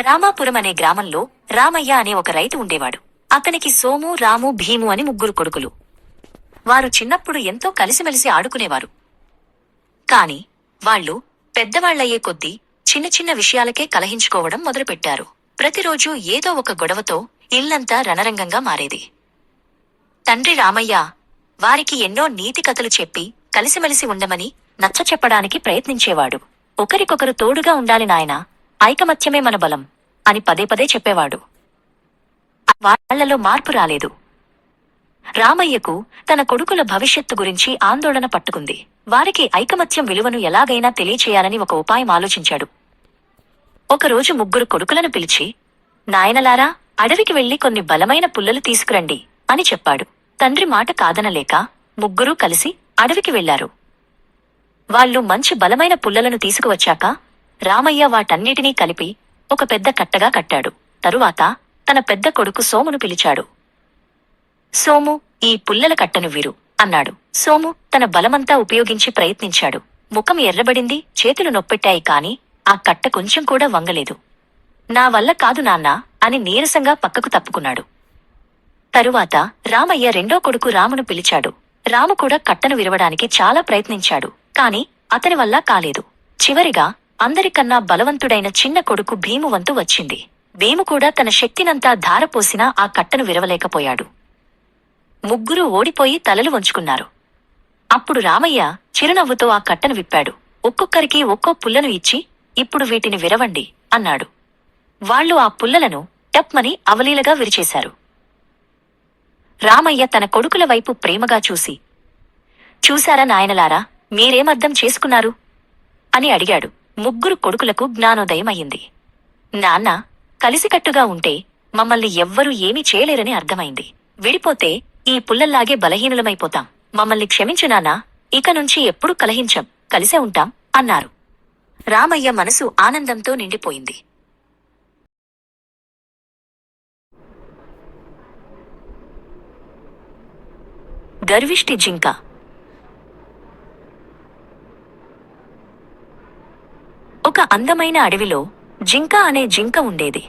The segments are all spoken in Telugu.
రామాపురం అనే గ్రామంలో రామయ్య అనే ఒక రైతు ఉండేవాడు. అతనికి సోము రాము భీము అని ముగ్గురు కొడుకులు. వారు చిన్నప్పుడు ఎంతో కలిసిమెలిసి ఆడుకునేవారు. కాని వాళ్ళు పెద్దవాళ్ళయ్యే కొద్దీ చిన్న చిన్న విషయాలకే కలహించుకోవడం మొదలుపెట్టారు. ప్రతిరోజూ ఏదో ఒక గొడవతో ఇల్లంతా రణరంగంగా మారేది. తండ్రి రామయ్య వారికి ఎన్నో నీతి కథలు చెప్పి కలిసిమెలిసి ఉండమని నచ్చ చెప్పడానికి ప్రయత్నించేవాడు. ఒకరికొకరు తోడుగా ఉండాలి నాయనా ఐకమత్యమే మన బలం అని పదే పదే చెప్పేవాడు. వాళ్ళలో మార్పు రాలేదు. రామయ్యకు తన కొడుకుల భవిష్యత్తు గురించి ఆందోళన పట్టుకుంది. వారికి ఐకమత్యం విలువను ఎలాగైనా తెలియచేయాలని ఒక ఉపాయం ఆలోచించాడు. ఒకరోజు ముగ్గురు కొడుకులను పిలిచి నాయనలారా అడవికి వెళ్ళి కొన్ని బలమైన పుల్లలు తీసుకురండి అని చెప్పాడు. తండ్రి మాట కాదనలేక ముగ్గురూ కలిసి అడవికి వెళ్ళారు వాళ్ళు మంచి బలమైన పుల్లలను తీసుకువచ్చాక రామయ్య వాటన్నిటినీ కలిపి ఒక పెద్ద కట్టగా కట్టాడు. తరువాత తన పెద్ద కొడుకు సోమును పిలిచాడు. సోము ఈ పుల్లల కట్టను వీరు అన్నాడు. సోము తన బలమంతా ఉపయోగించి ప్రయత్నించాడు. ముఖం ఎర్రబడింది చేతులు నొప్పెట్టాయి కాని ఆ కట్ట కొంచెం కూడా వంగలేదు. నా వల్ల కాదు నాన్నా అని నీరసంగా పక్కకు తప్పుకున్నాడు. తరువాత రామయ్య రెండో కొడుకు రామును పిలిచాడు. రాము కూడా కట్టను విరవడానికి చాలా ప్రయత్నించాడు కాని అతని వల్ల కాలేదు. చివరిగా అందరికన్నా బలవంతుడైన చిన్న కొడుకు భీము వంతు వచ్చింది. భీము కూడా తన శక్తినంతా ధారపోసినా ఆ కట్టను విరవలేకపోయాడు. ముగ్గురూ ఓడిపోయి తలలు వంచుకున్నారు. అప్పుడు రామయ్య చిరునవ్వుతో ఆ కట్టను విప్పాడు. ఒక్కొక్కరికి ఒక్కో పుల్లను ఇచ్చి ఇప్పుడు వీటిని విరవండి అన్నాడు. వాళ్ళు ఆ పుల్లలను టప్మని అవలీలగా విరిచేశారు. రామయ్య తన కొడుకుల వైపు ప్రేమగా చూసి చూశారా నాయనలారా మీరేమర్థం చేసుకున్నారు? అని అడిగాడు. ముగ్గురు కొడుకులకు జ్ఞానోదయం అయింది నాన్న కలిసికట్టుగా ఉంటే మమ్మల్ని ఎవ్వరూ ఏమీ చేయలేరని అర్థమైంది. విడిపోతే ఈ పుల్లల్లాగే బలహీనులమైపోతాం. మమ్మల్ని క్షమించు నాన్నా ఇక నుంచి ఎప్పుడూ కలహించం కలిసే ఉంటాం అన్నారు. రామయ్య మనసు ఆనందంతో నిండిపోయింది. గర్విష్టి జింక ఒక అందమైన అడవిలో జింక అనే జింక ఉండేది.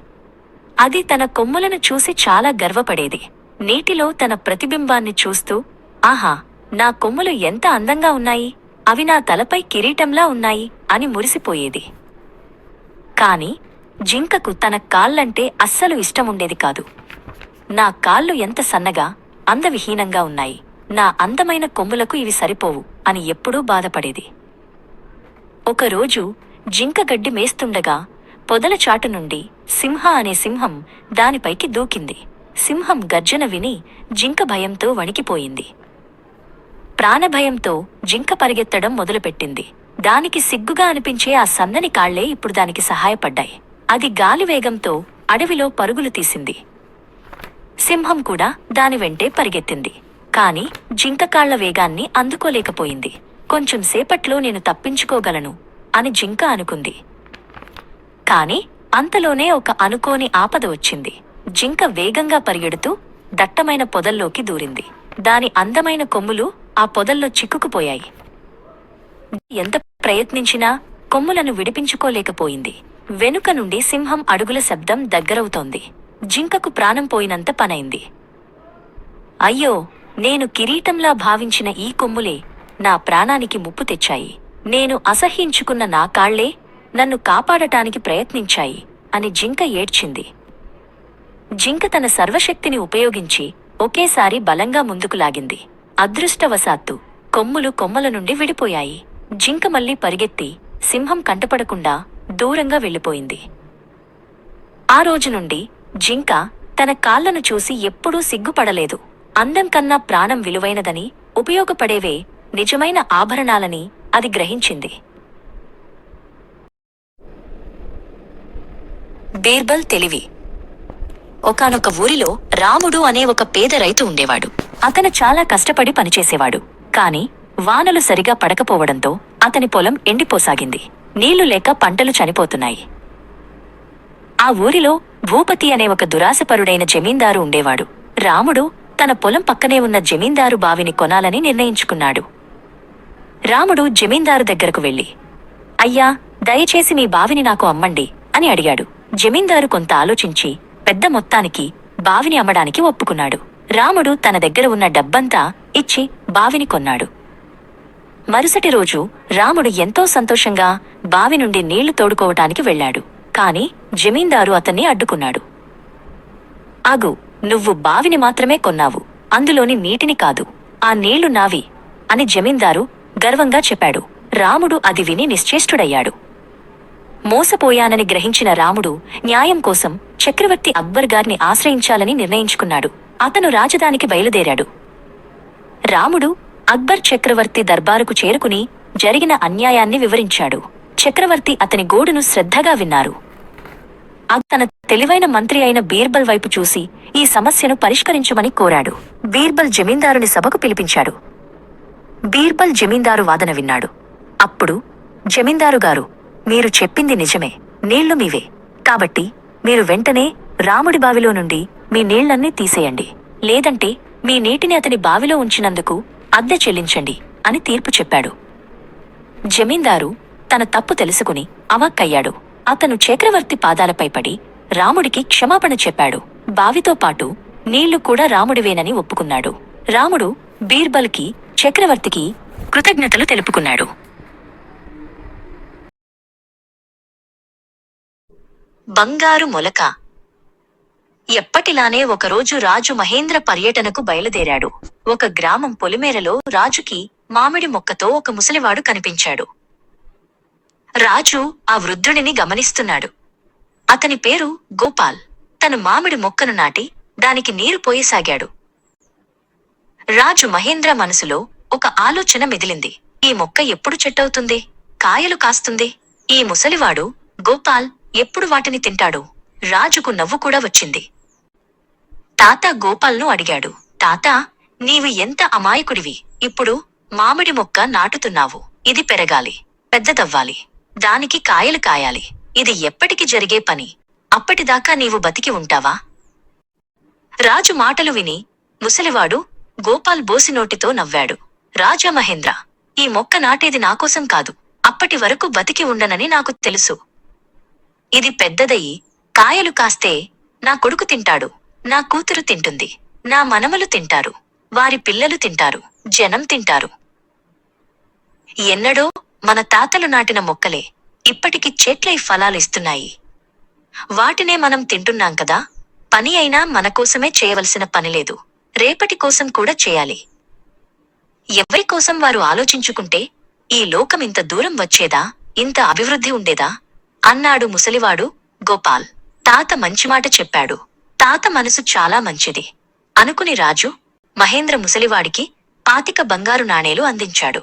అది తన కొమ్ములను చూసి చాలా గర్వపడేది. నీటిలో తన ప్రతిబింబాన్ని చూస్తూ ఆహా నా కొమ్ములు ఎంత అందంగా ఉన్నాయి. అవి నా తలపై కిరీటంలా ఉన్నాయి అని మురిసిపోయేది. కాని జింకకు తన కాళ్ళంటే అస్సలు ఇష్టముండేది కాదు. నా కాళ్ళు ఎంత సన్నగా అందవిహీనంగా ఉన్నాయి. నా అందమైన కొమ్ములకు ఇవి సరిపోవు అని ఎప్పుడూ బాధపడేది. ఒకరోజు జింక గడ్డి మేస్తుండగా పొదల చాటు నుండి సింహ అనే సింహం దానిపైకి దూకింది. సింహం గర్జన విని జింక భయంతో వణికిపోయింది. ప్రాణభయంతో జింక పరిగెత్తడం మొదలుపెట్టింది. దానికి సిగ్గుగా అనిపించే ఆ సన్నని కాళ్ళే ఇప్పుడు దానికి సహాయపడ్డాయి. అది గాలి వేగంతో అడవిలో పరుగులు తీసింది. సింహం కూడా దాని వెంటే పరిగెత్తింది. కాని జింక కాళ్ళ వేగాన్ని అందుకోలేకపోయింది. కొంచెం సేపట్లో నేను తప్పించుకోగలను. అని జింక అనుకుంది. కాని అంతలోనే ఒక అనుకోని ఆపద వచ్చింది. జింక వేగంగా పరిగెడుతూ దట్టమైన పొదల్లోకి దూరింది. దాని అందమైన కొమ్ములు ఆ పొదల్లో చిక్కుకుపోయాయి. ఎంత ప్రయత్నించినా కొమ్ములను విడిపించుకోలేకపోయింది. వెనుక నుండి సింహం అడుగుల శబ్దం దగ్గరవుతోంది. జింకకు ప్రాణం పోయినంత పనైంది. అయ్యో నేను కిరీటంలా భావించిన ఈ కొమ్ములే నా ప్రాణానికి ముప్పు తెచ్చాయి. నేను అసహ్యించుకున్న నా కాళ్ళే నన్ను కాపాడటానికి ప్రయత్నించాయి అని జింక ఏడ్చింది. జింక తన సర్వశక్తిని ఉపయోగించి ఒకేసారి బలంగా ముందుకు లాగింది. అదృష్టవశాత్తు కొమ్ములు కొమ్మల నుండి విడిపోయాయి. జింక మళ్ళీ పరిగెత్తి సింహం కంటపడకుండా దూరంగా వెళ్ళిపోయింది. ఆ రోజు నుండి జింక తన కాళ్ళను చూసి ఎప్పుడూ సిగ్గుపడలేదు. అందం కన్నా ప్రాణం విలువైనదని ఉపయోగపడేవే నిజమైన ఆభరణాలని అది గ్రహించింది. బీర్బల్ తెలివి. ఒకానొక ఊరిలో రాముడు అనే ఒక పేద రైతు ఉండేవాడు. అతను చాలా కష్టపడి పనిచేసేవాడు. కాని వానలు సరిగా పడకపోవడంతో అతని పొలం ఎండిపోసాగింది. నీళ్ళు లేక పంటలు చనిపోతున్నాయి. ఆ ఊరిలో భూపతి అనే ఒక దురాశపరుడైన జమీందారు ఉండేవాడు. రాముడు తన పొలం పక్కనే ఉన్న జమీందారు బావిని కొనాలని నిర్ణయించుకున్నాడు. రాముడు జమీందారు దగ్గరకు వెళ్ళి అయ్యా దయచేసి మీ బావిని నాకు అమ్మండి అని అడిగాడు. జమీందారు కొంత ఆలోచించి పెద్ద మొత్తానికి బావిని అమ్మడానికి ఒప్పుకున్నాడు. రాముడు తన దగ్గర ఉన్న డబ్బంతా ఇచ్చి బావిని కొన్నాడు. మరుసటి రోజు రాముడు ఎంతో సంతోషంగా బావి నుండి నీళ్ళు తోడుకోవటానికి వెళ్ళాడు. కాని జమీందారు అతన్ని అడ్డుకున్నాడు. ఆగు నువ్వు బావిని మాత్రమే కొన్నావు. అందులోని నీటిని కాదు. ఆ నీళ్ళు నావి అని జమీందారు గర్వంగా చెప్పాడు. రాముడు అది విని నిశ్చేష్టుడయ్యాడు. మోసపోయానని గ్రహించిన రాముడు న్యాయం కోసం చక్రవర్తి అక్బర్ గారిని ఆశ్రయించాలని నిర్ణయించుకున్నాడు. అతను రాజధానికి బయలుదేరాడు. రాముడు అక్బర్ చక్రవర్తి దర్బారుకు చేరుకుని జరిగిన అన్యాయాన్ని వివరించాడు. చక్రవర్తి అతని గోడును శ్రద్ధగా విన్నారు. తన తెలివైన మంత్రి అయిన బీర్బల్ వైపు చూసి ఈ సమస్యను పరిష్కరించమని కోరాడు. బీర్బల్ జమీందారుని సభకు పిలిపించాడు. బీర్బల్ జమీందారు వాదన విన్నాడు. అప్పుడు జమీందారు గారు మీరు చెప్పింది నిజమే నీళ్ళు మీవే. కాబట్టి మీరు వెంటనే రాముడి బావిలో నుండి మీ నీళ్ళన్నీ తీసేయండి. లేదంటే మీ నీటిని అతని బావిలో ఉంచినందుకు అద్దె చెల్లించండి అని తీర్పు చెప్పాడు. జమీందారు తన తప్పు తెలుసుకుని అవాక్కయ్యాడు. అతను చక్రవర్తి పాదాలపై పడి రాముడికి క్షమాపణ చెప్పాడు. బావితో పాటు నీళ్ళు కూడా రాముడివేనని ఒప్పుకున్నాడు. రాముడు బీర్బల్కి చక్రవర్తికి కృతజ్ఞతలు తెలుపుకున్నాడు. బంగారు మొలక. ఎప్పటిలానే ఒకరోజు రాజు మహేంద్ర పర్యటనకు బయలుదేరాడు. ఒక గ్రామం పొలిమేరలో రాజుకి మామిడి మొక్కతో ఒక ముసలివాడు కనిపించాడు. రాజు ఆ వృద్ధుడిని గమనిస్తున్నాడు. అతని పేరు గోపాల్. తను మామిడి మొక్కను నాటి దానికి నీరు పోయసాగాడు. రాజు మహేంద్ర మనసులో ఒక ఆలోచన మెదిలింది. ఈ మొక్క ఎప్పుడు చెట్టవుతుంది? కాయలు కాస్తుంది. ఈ ముసలివాడు గోపాల్ ఎప్పుడు వాటిని తింటాడు? రాజుకు నవ్వు కూడా వచ్చింది. తాత గోపాల్ను అడిగాడు. తాత నీవు ఎంత అమాయకుడివి? ఇప్పుడు మామిడి మొక్క నాటుతున్నావు. ఇది పెరగాలి. పెద్దదవ్వాలి. దానికి కాయలు కాయాలి. ఇది ఎప్పటికి జరిగే పని. అప్పటిదాకా నీవు బతికి ఉంటావా? రాజు మాటలు విని ముసలివాడు గోపాల్ బోసినోటితో నవ్వాడు. రాజా మహేంద్ర ఈ మొక్క నాటేది నాకోసం కాదు. అప్పటి వరకు బతికి ఉండనని నాకు తెలుసు. ఇది పెద్దదయి కాయలు కాస్తే నా కొడుకు తింటాడు. నా కూతురు తింటుంది. నా మనమలు తింటారు. వారి పిల్లలు తింటారు. జనం తింటారు. ఎన్నడో మన తాతలు నాటిన మొక్కలే ఇప్పటికి చెట్లై ఫలాలిస్తున్నాయి వాటినే మనం తింటున్నాం కదా. పని అయినా మన కోసమే చేయవలసిన పనిలేదు రేపటి కోసం కూడా చేయాలి. ఎవరి కోసం వారు ఆలోచించుకుంటే ఈ లోకం ఇంత దూరం వచ్చేదా? ఇంత అభివృద్ధి ఉండేదా? అన్నాడు ముసలివాడు గోపాల్. తాత మంచి మాట చెప్పాడు. తాత మనసు చాలా మంచిది. అనుకుని రాజు మహేంద్ర ముసలివాడికి పాతిక బంగారు నాణేలు అందించాడు.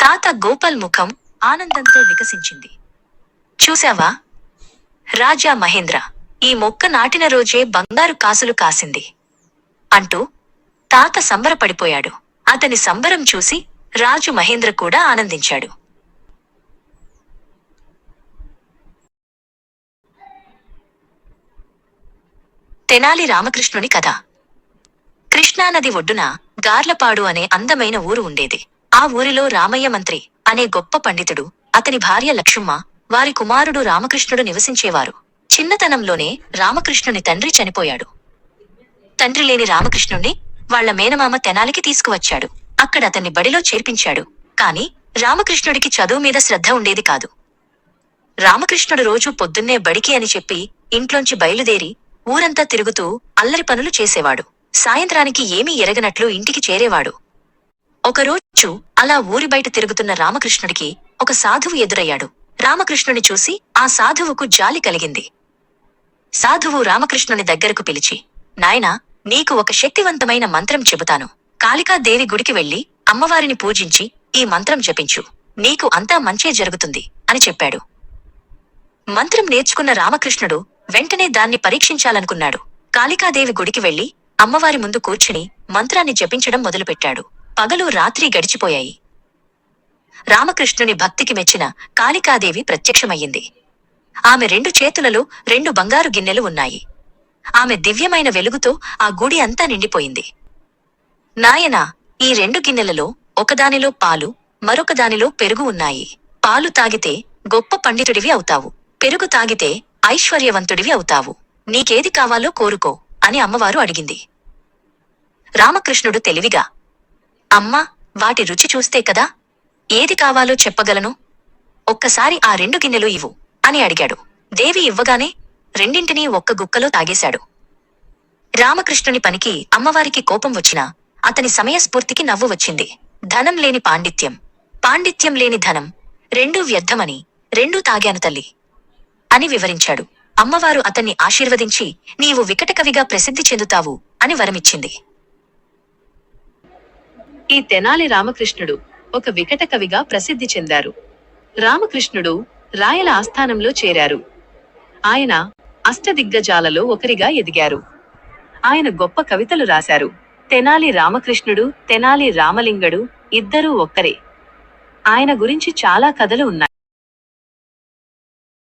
తాత గోపాల్ ముఖం ఆనందంతో వికసించింది. చూశావా? రాజా మహేంద్ర ఈ మొక్క నాటిన రోజే బంగారు కాసులు కాసింది. అంటూ తాత సంబరపడిపోయాడు. అతని సంబరం చూసి రాజు మహేంద్ర కూడా ఆనందించాడు. తెనాలి రామకృష్ణుని కథ. కృష్ణానది ఒడ్డున గార్లపాడు అనే అందమైన ఊరు ఉండేది. ఆ ఊరిలో రామయ్య మంత్రి అనే గొప్ప పండితుడు అతని భార్య లక్ష్మమ్మ వారి కుమారుడు రామకృష్ణుడు నివసించేవారు. చిన్నతనంలోనే రామకృష్ణుని తండ్రి చనిపోయాడు. తండ్రి లేని రామకృష్ణుణ్ణి వాళ్ళ మేనమామ తెనాలికి తీసుకువచ్చాడు. అక్కడ అతన్ని బడిలో చేర్పించాడు. కాని రామకృష్ణుడికి చదువు మీద శ్రద్ధ ఉండేది కాదు. రామకృష్ణుడు రోజు పొద్దున్నే బడికి అని చెప్పి ఇంట్లోంచి బయలుదేరి ఊరంతా తిరుగుతూ అల్లరి పనులు చేసేవాడు. సాయంత్రానికి ఏమీ ఎరగనట్లు ఇంటికి చేరేవాడు. ఒకరోజు అలా ఊరి బయట తిరుగుతున్న రామకృష్ణుడికి ఒక సాధువు ఎదురయ్యాడు. రామకృష్ణుని చూసి ఆ సాధువుకు జాలి కలిగింది. సాధువు రామకృష్ణుని దగ్గరకు పిలిచి నాయనా నీకు ఒక శక్తివంతమైన మంత్రం చెబుతాను. కాళికాదేవి గుడికి వెళ్ళి అమ్మవారిని పూజించి ఈ మంత్రం జపించు. నీకు అంతా మంచే జరుగుతుంది అని చెప్పాడు. మంత్రం నేర్చుకున్న రామకృష్ణుడు వెంటనే దాన్ని పరీక్షించాలనుకున్నాడు. కాళికాదేవి గుడికి వెళ్ళి అమ్మవారి ముందు కూర్చుని మంత్రాన్ని జపించడం మొదలుపెట్టాడు. పగలు రాత్రి గడిచిపోయాయి. రామకృష్ణుని భక్తికి మెచ్చిన కాళికాదేవి ప్రత్యక్షమయ్యింది. ఆమె రెండు చేతులలో రెండు బంగారు గిన్నెలు ఉన్నాయి. ఆమె దివ్యమైన వెలుగుతో ఆ గుడి అంతా నిండిపోయింది. నాయనా ఈ రెండు గిన్నెలలో ఒకదానిలో పాలు మరొకదానిలో పెరుగు ఉన్నాయి. పాలు తాగితే గొప్ప పండితుడివి అవుతావు. పెరుగు తాగితే ఐశ్వర్యవంతుడివి అవుతావు. నీకేది కావాలో కోరుకో అని అమ్మవారు అడిగింది. రామకృష్ణుడు తెలివిగా అమ్మా వాటి రుచి చూస్తే కదా? ఏది కావాలో చెప్పగలను? ఒక్కసారి ఆ రెండు గిన్నెలు ఇవ్వు అని అడిగాడు. దేవి ఇవ్వగానే రెండింటినీ ఒక్క గుక్కలో తాగేశాడు. రామకృష్ణుని పనికి అమ్మవారికి కోపం వచ్చినా అతని సమయస్ఫూర్తికి నవ్వు వచ్చింది. ధనం లేని పాండిత్యం. పాండిత్యం లేని ధనం. రెండూ వ్యర్థమని రెండూ తాగాను తల్లి అని వివరించాడు. అమ్మవారు అతన్ని ఆశీర్వదించి నీవు వికటకవిగా ప్రసిద్ధి చెందుతావు అని వరమిచ్చింది. ఈ తెనాలి రామకృష్ణుడు ఒక వికట కవిగా ప్రసిద్ధి చెందారు. రామకృష్ణుడు రాయల ఆస్థానంలో చేరారు. ఆయన అష్టదిగ్గజాలలో ఒకరిగా ఎదిగారు. ఆయన గొప్ప కవితలు రాశారు. తెనాలి రామకృష్ణుడు తెనాలి రామలింగడు ఇద్దరూ ఒక్కరే. ఆయన గురించి చాలా కథలు ఉన్నాయి.